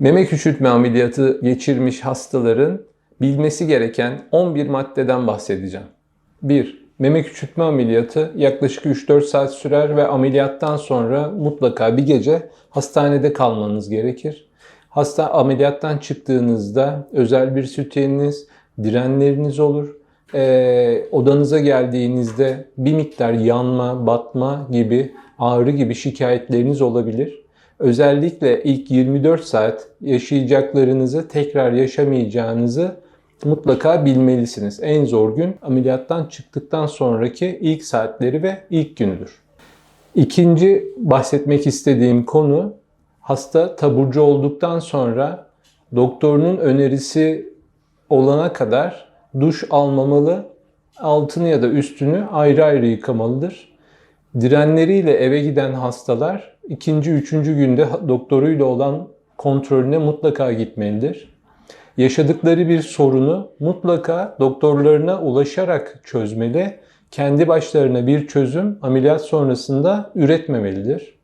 Meme küçültme ameliyatı geçirmiş hastaların bilmesi gereken 11 maddeden bahsedeceğim. 1. Meme küçültme ameliyatı yaklaşık 3-4 saat sürer ve ameliyattan sonra mutlaka bir gece hastanede kalmanız gerekir. Hasta ameliyattan çıktığınızda özel bir sütyeniniz, direnleriniz olur. Ee, odanıza geldiğinizde bir miktar yanma, batma gibi, ağrı gibi şikayetleriniz olabilir. Özellikle ilk 24 saat yaşayacaklarınızı tekrar yaşamayacağınızı mutlaka bilmelisiniz. En zor gün ameliyattan çıktıktan sonraki ilk saatleri ve ilk gündür. İkinci bahsetmek istediğim konu hasta taburcu olduktan sonra doktorunun önerisi olana kadar duş almamalı, altını ya da üstünü ayrı ayrı yıkamalıdır. Direnleriyle eve giden hastalar ikinci, üçüncü günde doktoruyla olan kontrolüne mutlaka gitmelidir. Yaşadıkları bir sorunu mutlaka doktorlarına ulaşarak çözmeli, kendi başlarına bir çözüm ameliyat sonrasında üretmemelidir.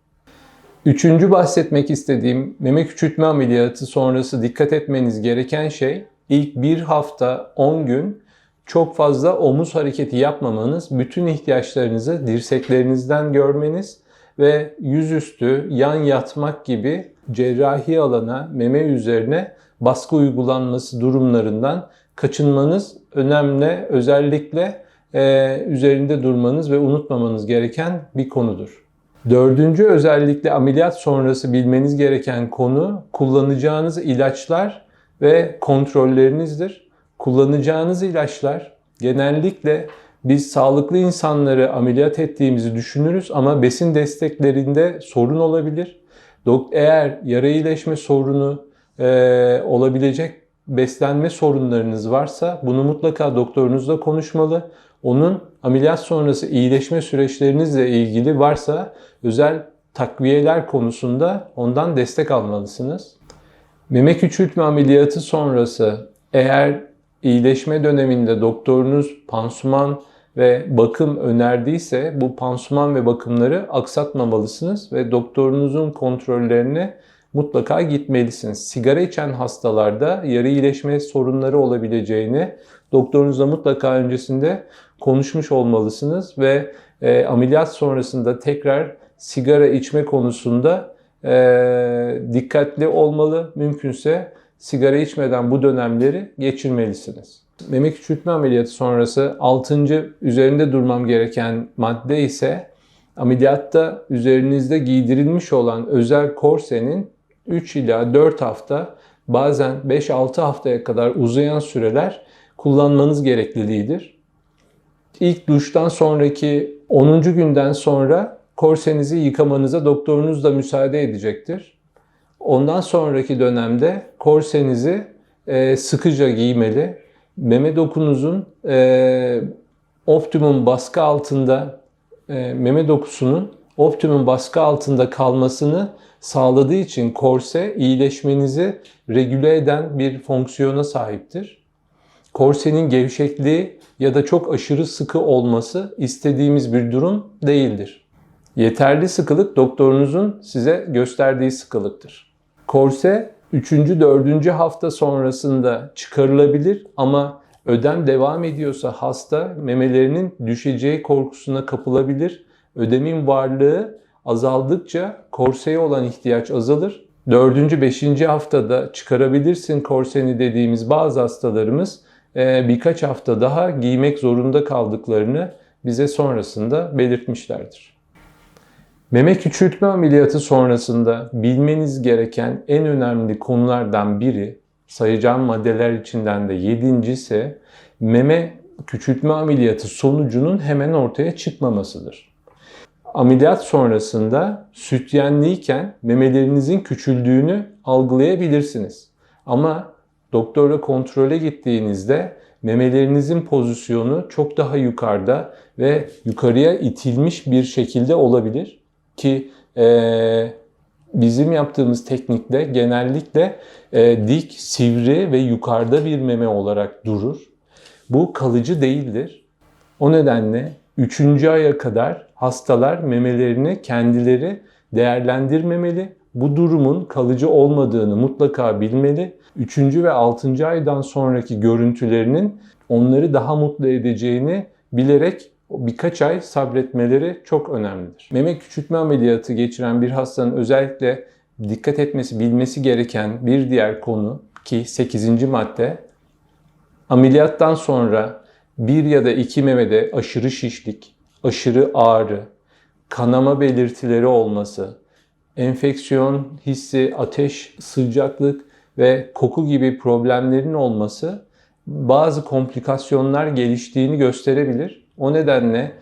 Üçüncü bahsetmek istediğim meme küçültme ameliyatı sonrası dikkat etmeniz gereken şey ilk bir hafta 10 gün çok fazla omuz hareketi yapmamanız, bütün ihtiyaçlarınızı dirseklerinizden görmeniz ve yüzüstü, yan yatmak gibi cerrahi alana, meme üzerine baskı uygulanması durumlarından kaçınmanız önemli. Özellikle e, üzerinde durmanız ve unutmamanız gereken bir konudur. Dördüncü özellikle ameliyat sonrası bilmeniz gereken konu kullanacağınız ilaçlar ve kontrollerinizdir. Kullanacağınız ilaçlar genellikle biz sağlıklı insanları ameliyat ettiğimizi düşünürüz ama besin desteklerinde sorun olabilir. Eğer yara iyileşme sorunu e, olabilecek beslenme sorunlarınız varsa bunu mutlaka doktorunuzla konuşmalı. Onun ameliyat sonrası iyileşme süreçlerinizle ilgili varsa özel takviyeler konusunda ondan destek almalısınız. Meme küçültme ameliyatı sonrası eğer iyileşme döneminde doktorunuz pansuman ve bakım önerdiyse bu pansuman ve bakımları aksatmamalısınız ve doktorunuzun kontrollerine mutlaka gitmelisiniz. Sigara içen hastalarda yarı iyileşme sorunları olabileceğini doktorunuzla mutlaka öncesinde konuşmuş olmalısınız ve e, ameliyat sonrasında tekrar sigara içme konusunda e, dikkatli olmalı. Mümkünse sigara içmeden bu dönemleri geçirmelisiniz. Meme küçültme ameliyatı sonrası 6. üzerinde durmam gereken madde ise ameliyatta üzerinizde giydirilmiş olan özel korsenin 3 ila 4 hafta bazen 5-6 haftaya kadar uzayan süreler kullanmanız gerekliliğidir. İlk duştan sonraki 10. günden sonra korsenizi yıkamanıza doktorunuz da müsaade edecektir. Ondan sonraki dönemde korsenizi e, sıkıca giymeli. Meme dokunuzun e, optimum baskı altında, e, meme dokusunun optimum baskı altında kalmasını sağladığı için korse iyileşmenizi regüle eden bir fonksiyona sahiptir. Korsenin gevşekliği ya da çok aşırı sıkı olması istediğimiz bir durum değildir. Yeterli sıkılık doktorunuzun size gösterdiği sıkılıktır. Korse 3. 4. hafta sonrasında çıkarılabilir ama ödem devam ediyorsa hasta memelerinin düşeceği korkusuna kapılabilir. Ödemin varlığı azaldıkça korseye olan ihtiyaç azalır. 4. 5. haftada çıkarabilirsin korseni dediğimiz bazı hastalarımız e, birkaç hafta daha giymek zorunda kaldıklarını bize sonrasında belirtmişlerdir. Meme küçültme ameliyatı sonrasında bilmeniz gereken en önemli konulardan biri, sayacağım maddeler içinden de yedincisi, meme küçültme ameliyatı sonucunun hemen ortaya çıkmamasıdır. Ameliyat sonrasında sütyenliyken memelerinizin küçüldüğünü algılayabilirsiniz. Ama doktora kontrole gittiğinizde memelerinizin pozisyonu çok daha yukarıda ve yukarıya itilmiş bir şekilde olabilir ki e, bizim yaptığımız teknikte genellikle e, dik, sivri ve yukarıda bir meme olarak durur. Bu kalıcı değildir. O nedenle 3. aya kadar hastalar memelerini kendileri değerlendirmemeli. bu durumun kalıcı olmadığını mutlaka bilmeli. 3. ve 6. aydan sonraki görüntülerinin onları daha mutlu edeceğini bilerek birkaç ay sabretmeleri çok önemlidir. Meme küçültme ameliyatı geçiren bir hastanın özellikle dikkat etmesi, bilmesi gereken bir diğer konu ki 8. madde ameliyattan sonra bir ya da iki memede aşırı şişlik, aşırı ağrı, kanama belirtileri olması, enfeksiyon hissi, ateş, sıcaklık ve koku gibi problemlerin olması bazı komplikasyonlar geliştiğini gösterebilir. O nedenle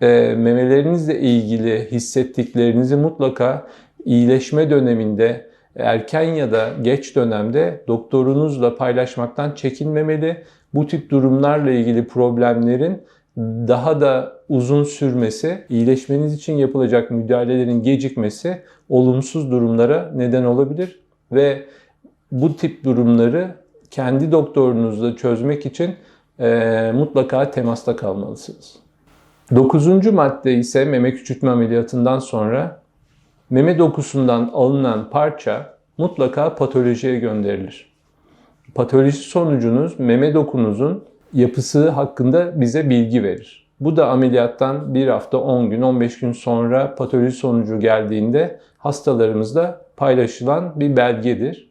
e, memelerinizle ilgili hissettiklerinizi mutlaka iyileşme döneminde erken ya da geç dönemde doktorunuzla paylaşmaktan çekinmemeli. Bu tip durumlarla ilgili problemlerin daha da uzun sürmesi, iyileşmeniz için yapılacak müdahalelerin gecikmesi olumsuz durumlara neden olabilir ve bu tip durumları kendi doktorunuzla çözmek için e, mutlaka temasta kalmalısınız. Dokuzuncu madde ise meme küçültme ameliyatından sonra meme dokusundan alınan parça mutlaka patolojiye gönderilir. Patoloji sonucunuz meme dokunuzun yapısı hakkında bize bilgi verir. Bu da ameliyattan bir hafta, 10 gün, 15 gün sonra patoloji sonucu geldiğinde hastalarımızda paylaşılan bir belgedir.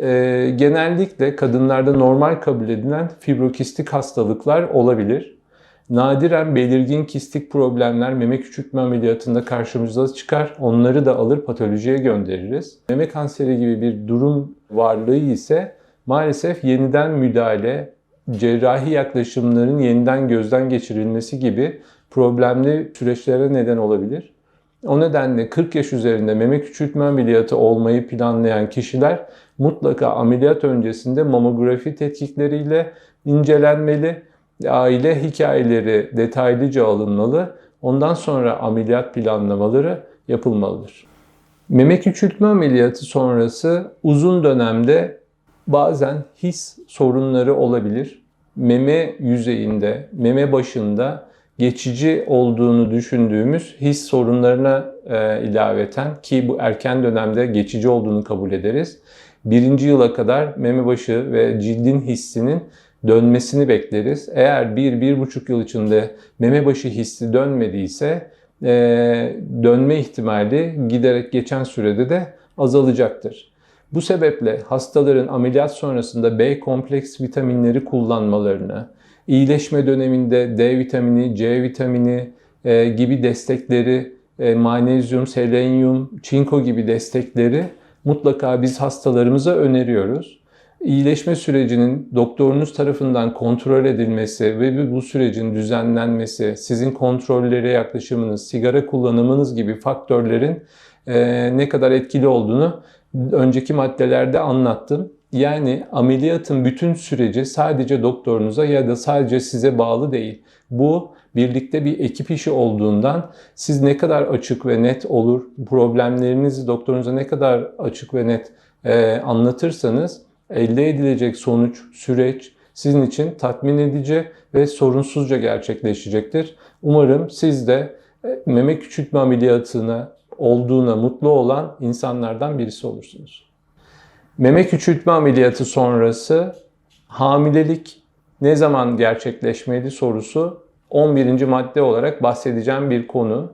Ee, genellikle kadınlarda normal kabul edilen fibrokistik hastalıklar olabilir. Nadiren belirgin kistik problemler meme küçültme ameliyatında karşımıza çıkar. Onları da alır patolojiye göndeririz. Meme kanseri gibi bir durum varlığı ise maalesef yeniden müdahale, cerrahi yaklaşımların yeniden gözden geçirilmesi gibi problemli süreçlere neden olabilir. O nedenle 40 yaş üzerinde meme küçültme ameliyatı olmayı planlayan kişiler mutlaka ameliyat öncesinde mamografi tetkikleriyle incelenmeli. Aile hikayeleri detaylıca alınmalı. Ondan sonra ameliyat planlamaları yapılmalıdır. Meme küçültme ameliyatı sonrası uzun dönemde bazen his sorunları olabilir. Meme yüzeyinde, meme başında geçici olduğunu düşündüğümüz his sorunlarına e, ilaveten ki bu erken dönemde geçici olduğunu kabul ederiz. Birinci yıla kadar meme başı ve cildin hissinin dönmesini bekleriz. Eğer bir, bir buçuk yıl içinde meme başı hissi dönmediyse e, dönme ihtimali giderek geçen sürede de azalacaktır. Bu sebeple hastaların ameliyat sonrasında B kompleks vitaminleri kullanmalarını, iyileşme döneminde D vitamini, C vitamini e, gibi destekleri, e, magnezyum, selenyum, çinko gibi destekleri mutlaka biz hastalarımıza öneriyoruz. İyileşme sürecinin doktorunuz tarafından kontrol edilmesi ve bu sürecin düzenlenmesi, sizin kontrollere yaklaşımınız, sigara kullanımınız gibi faktörlerin e, ne kadar etkili olduğunu önceki maddelerde anlattım. Yani ameliyatın bütün süreci sadece doktorunuza ya da sadece size bağlı değil. Bu birlikte bir ekip işi olduğundan siz ne kadar açık ve net olur, problemlerinizi doktorunuza ne kadar açık ve net e, anlatırsanız elde edilecek sonuç, süreç sizin için tatmin edici ve sorunsuzca gerçekleşecektir. Umarım siz de e, meme küçültme ameliyatına olduğuna mutlu olan insanlardan birisi olursunuz. Meme küçültme ameliyatı sonrası hamilelik ne zaman gerçekleşmeli sorusu 11. madde olarak bahsedeceğim bir konu.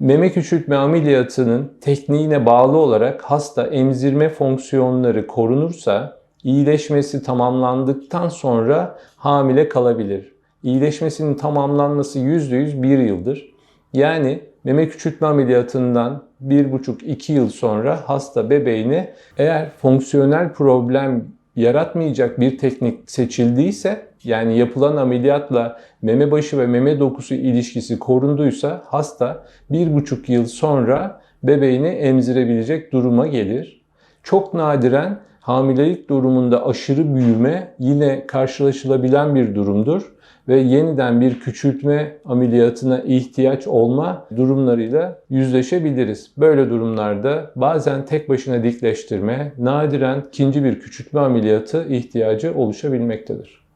Meme küçültme ameliyatının tekniğine bağlı olarak hasta emzirme fonksiyonları korunursa iyileşmesi tamamlandıktan sonra hamile kalabilir. İyileşmesinin tamamlanması %100 bir yıldır. Yani meme küçültme ameliyatından 1,5-2 yıl sonra hasta bebeğini eğer fonksiyonel problem yaratmayacak bir teknik seçildiyse yani yapılan ameliyatla meme başı ve meme dokusu ilişkisi korunduysa hasta 1,5 yıl sonra bebeğini emzirebilecek duruma gelir. Çok nadiren hamilelik durumunda aşırı büyüme yine karşılaşılabilen bir durumdur ve yeniden bir küçültme ameliyatına ihtiyaç olma durumlarıyla yüzleşebiliriz. Böyle durumlarda bazen tek başına dikleştirme, nadiren ikinci bir küçültme ameliyatı ihtiyacı oluşabilmektedir.